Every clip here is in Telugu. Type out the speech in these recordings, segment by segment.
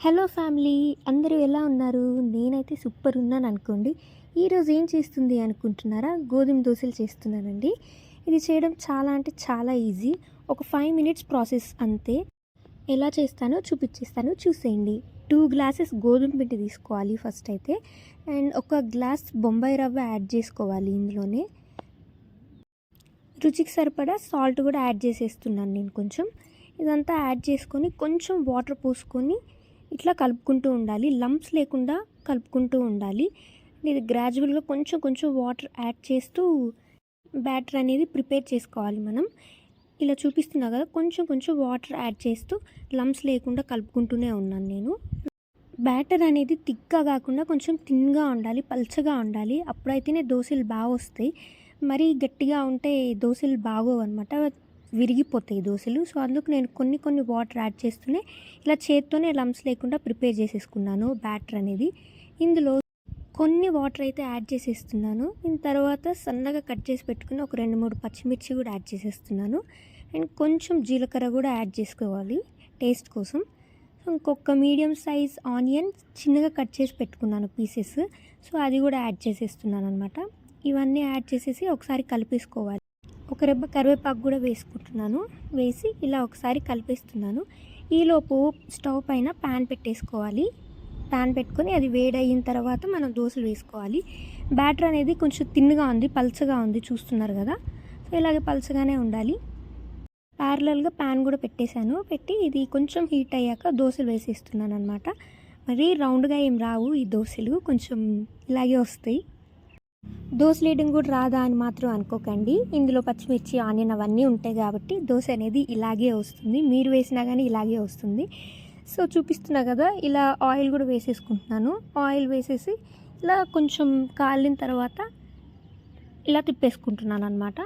హలో ఫ్యామిలీ అందరూ ఎలా ఉన్నారు? నేనైతే సూపర్ ఉన్నాను అనుకోండి. ఈరోజు ఏం చేస్తుంది అనుకుంటున్నారా? గోధుమ దోశలు చేస్తున్నానండి. ఇది చేయడం చాలా అంటే చాలా ఈజీ. ఒక ఫైవ్ మినిట్స్ ప్రాసెస్ అంతే. ఎలా చేస్తానో చూపించేస్తాను చూసేయండి. టూ గ్లాసెస్ గోధుమ పిండి తీసుకోవాలి ఫస్ట్ అయితే. అండ్ ఒక గ్లాస్ బొంబాయి రవ్వ యాడ్ చేసుకోవాలి ఇందులోనే. రుచికి సరిపడా సాల్ట్ కూడా యాడ్ చేసేస్తున్నాను నేను కొంచెం. ఇదంతా యాడ్ చేసుకొని కొంచెం వాటర్ పోసుకొని ఇట్లా కలుపుకుంటూ ఉండాలి. లంప్స్ లేకుండా కలుపుకుంటూ ఉండాలి. ఇది గ్రాడ్యువల్గా కొంచెం కొంచెం వాటర్ యాడ్ చేస్తూ బ్యాటర్ అనేది ప్రిపేర్ చేసుకోవాలి మనం. ఇలా చూపిస్తున్నా కదా కొంచెం కొంచెం వాటర్ యాడ్ చేస్తూ లంప్స్ లేకుండా కలుపుకుంటూనే ఉన్నాను నేను. బ్యాటర్ అనేది థిక్గా కాకుండా కొంచెం థిన్గా ఉండాలి పల్చగా ఉండాలి. అప్పుడైతేనే దోశలు బాగా వస్తాయి మరీ గట్టిగా ఉంటే దోశలు బాగోవు అనమాట విరిగిపోతాయి దోశలు. సో అందుకు నేను కొన్ని కొన్ని వాటర్ యాడ్ చేస్తూనే ఇలా చేత్తోనే లంప్స్ లేకుండా ప్రిపేర్ చేసేసుకున్నాను బ్యాటర్ అనేది. ఇందులో కొన్ని వాటర్ అయితే యాడ్ చేసేస్తున్నాను. దీని తర్వాత సన్నగా కట్ చేసి పెట్టుకుని ఒక రెండు మూడు పచ్చిమిర్చి కూడా యాడ్ చేసేస్తున్నాను. అండ్ కొంచెం జీలకర్ర కూడా యాడ్ చేసుకోవాలి టేస్ట్ కోసం. ఇంకొక మీడియం సైజ్ ఆనియన్ చిన్నగా కట్ చేసి పెట్టుకున్నాను పీసెస్. సో అది కూడా యాడ్ చేసేస్తున్నాను అనమాట ఇవన్నీ యాడ్ చేసేసి ఒకసారి కలిపేసుకోవాలి. ఒక రెబ్బ కరివేపాకు కూడా వేసుకుంటున్నాను. వేసి ఇలా ఒకసారి కలిపేస్తున్నాను. ఈలోపు స్టవ్ పైన ప్యాన్ పెట్టేసుకోవాలి. ప్యాన్ పెట్టుకొని అది వేడయిన తర్వాత మనం దోశలు వేసుకోవాలి. బ్యాటర్ అనేది కొంచెం తిన్నుగా ఉంది పల్చగా ఉంది చూస్తున్నారు కదా. సో ఇలాగే పల్చగానే ఉండాలి. ప్యారలల్గా ప్యాన్ కూడా పెట్టేశాను. పెట్టి ఇది కొంచెం హీట్ అయ్యాక దోశలు వేసేస్తున్నాను అనమాట మరీ రౌండ్గా ఏం రావు ఈ దోశలు. కొంచెం ఇలాగే వస్తాయి. దోశ లేయడం కూడా రాదా అని మాత్రం అనుకోకండి. ఇందులో పచ్చిమిర్చి ఆనియన్ అవన్నీ ఉంటాయి కాబట్టి దోశ అనేది ఇలాగే వస్తుంది. మీరు వేసినా కానీ ఇలాగే వస్తుంది. సో చూపిస్తున్నా కదా ఇలా ఆయిల్ కూడా వేసేసుకుంటున్నాను. ఆయిల్ వేసేసి ఇలా కొంచెం కాలిన తర్వాత ఇలా తిప్పేసుకుంటున్నాను అనమాట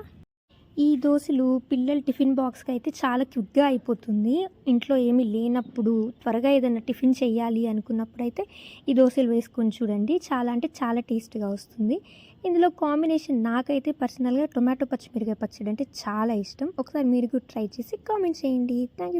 ఈ దోశలు పిల్లల టిఫిన్ బాక్స్కి అయితే చాలా క్విక్గా అయిపోతుంది. ఇంట్లో ఏమీ లేనప్పుడు త్వరగా ఏదైనా టిఫిన్ చేయాలి అనుకున్నప్పుడు అయితే ఈ దోశలు వేసుకొని చూడండి. చాలా అంటే చాలా టేస్ట్గా వస్తుంది. ఇందులో కాంబినేషన్ నాకైతే పర్సనల్గా టొమాటో పచ్చిమిరకాయ పచ్చడి అంటే చాలా ఇష్టం. ఒకసారి మీరు కూడా ట్రై చేసి కామెంట్ చేయండి. Thank you